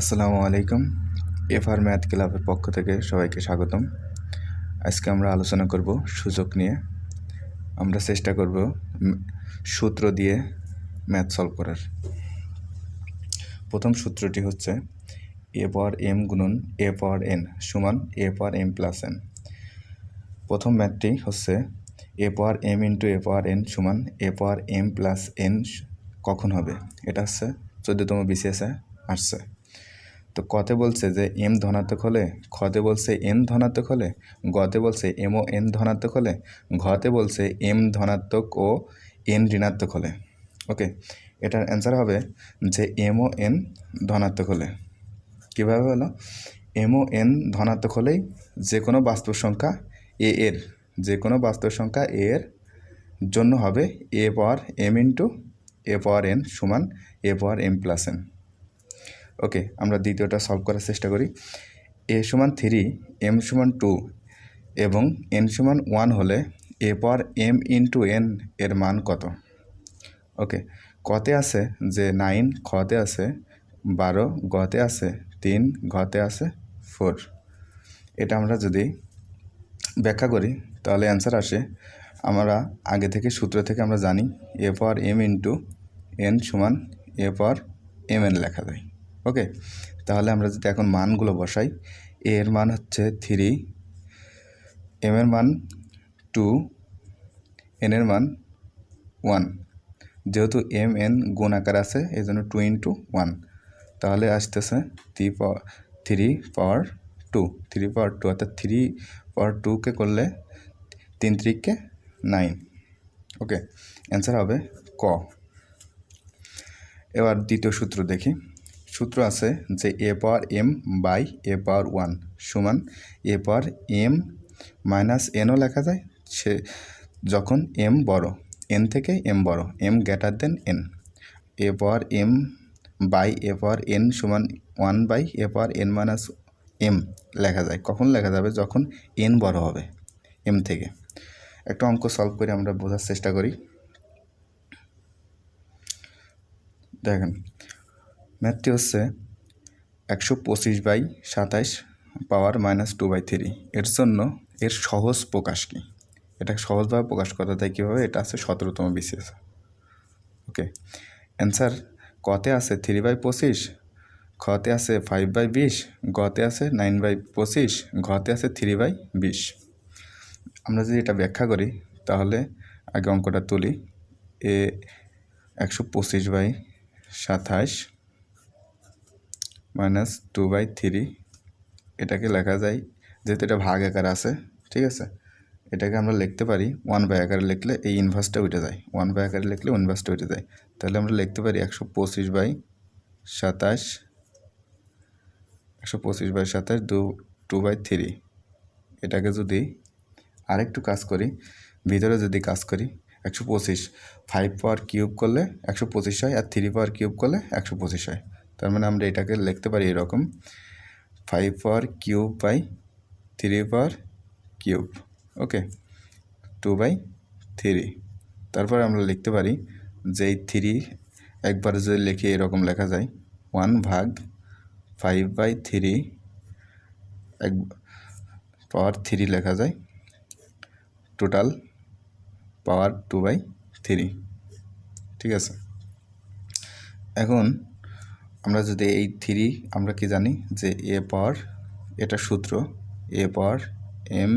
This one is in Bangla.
আসসালামু আলাইকুম। এফআর ম্যাথ ক্লাবের পক্ষ থেকে সবাইকে স্বাগতম। আজকে আমরা আলোচনা করব সুযোগ নিয়ে। আমরা চেষ্টা করব সূত্র দিয়ে ম্যাথ সলভ করার। প্রথম সূত্রটি হচ্ছে এ পাওয়ার এম গুণন এ পাওয়ার এন সমান A power M plus N. প্রথম ম্যাথটি হচ্ছে A power M into A power N সমান A power M plus N কখন হবে? এটা হচ্ছে চোদ্দতম বিসিএসে আসছে। তো কতে বলছে যে এম ধনাত্মক হলে, খতে বলছে এন ধনাত্মক হলে, গতে বলছে এম ও এন ধনাত্মক হলে, ঘতে বলছে এম ধনাত্মক ও এন ঋণাত্মক হলে। ওকে, এটার অ্যান্সার হবে যে এম ও এন ধনাত্মক হলে। কীভাবে হলো? এম ও এন ধনাত্মক হলেই যে কোনো বাস্তব সংখ্যা এ এর যে কোনো বাস্তব সংখ্যা এ এর জন্য হবে A power M into A power N সমান A power M plus N okay, আমরা দ্বিতীয়টা সলভ করার চেষ্টা করি। এ সমান থ্রি এম সমান টু এবং এন সমান ওয়ান হলে A power M into N এর মান কত? ওকে, কতে আছে যে নাইন খতে আছে বারো, গতে আছে তিন, ঘতে আছে ফোর এটা আমরা যদি ব্যাখ্যা করি, তাহলে অ্যান্সার আসে, আমরা আগে থেকে সূত্র থেকে আমরা জানি A power M into N সমান এ পাওয়ার এম এন লেখা যায়। ওকে তাহলে আমরা যদি এখন মানগুলো বসাই এ এর মান হচ্ছে থ্রি এম এর মান টু এন এর মান ওয়ান যেহেতু এম এন গুণ আকার আছে এই জন্য টু ইন্টু ওয়ান তাহলে আসতেছে three power three power two three power two অর্থাৎ থ্রি পাওয়ার টুকে করলে তিন ত্রিককে নাইন ওকে অ্যান্সার হবে ক। এবার দ্বিতীয় সূত্র দেখি। সূত্র আছে যে A power M by A power one সমান এ পাওয়ার এম মাইনাস এনও লেখা যায়, সে যখন এম বড়, এন থেকে এম বড়, M greater than N. A power M by A power N সমান one by A power N minus M লেখা যায়। কখন লেখা যাবে? যখন এন বড় হবে, এম থেকে। একটা অঙ্ক সলভ করে আমরা বোঝার চেষ্টা করি। দেখেন ম্যাথটি হচ্ছে একশো পঁচিশ বাই সাতাইশ power minus two by three. এর জন্য এর সহজ প্রকাশ কী? এটা সহজভাবে প্রকাশ করা যায় কীভাবে? এটা আছে সতেরোতম বিসিএস। ওকে, অ্যান্সার কতে আছে থ্রি বাই পঁচিশ, খতে আছে ফাইভ বাই বিশ, গতে আছে নাইন বাই পঁচিশ, ঘতে আছে থ্রি বাই বিশ। আমরা যদি এটা ব্যাখ্যা করি, তাহলে আগে অঙ্কটা তুলি। এ একশো পঁচিশ বাই সাতাশ মাইনাস টু বাই থ্রি এটাকে লেখা যায় যেহেতু এটা ভাগ আকার আছে, ঠিক আছে? এটাকে আমরা লিখতে পারি ওয়ান বাই আকারে লিখলে এই ইনভার্সটা উঠে যায়। ওয়ান বাই আকারে লিখলে ইনভার্সটা উঠে যায়। তাহলে আমরা লিখতে পারি একশো পঁচিশ বাই সাতাশ, একশো পঁচিশ বাই সাতাশ দু টু বাই থ্রি এটাকে যদি আরেকটু কাজ করি, ভিতরে যদি কাজ করি, একশো পঁচিশ ফাইভ পাওয়ার কিউব করলে একশো পঁচিশ হয় আর থ্রি পাওয়ার কিউব করলে একশো পঁচিশ হয়। তার মানে আমরা এটাকে লিখতে পারি এরকম। Five power cube by three power cube okay two by three তারপর আমরা লিখতে পারি যে থ্রি একবার যদি লিখি এরকম লেখা যায়। ওয়ান ভাগ ফাইভ বাই থ্রি এক পাওয়ার থ্রি লেখা যায়। Total power two by three ঠিক আছে? এখন আমরা যদি এই থ্রি, আমরা কি জানি যে এ পাওয়ার এটা সূত্র, এ পাওয়ার এম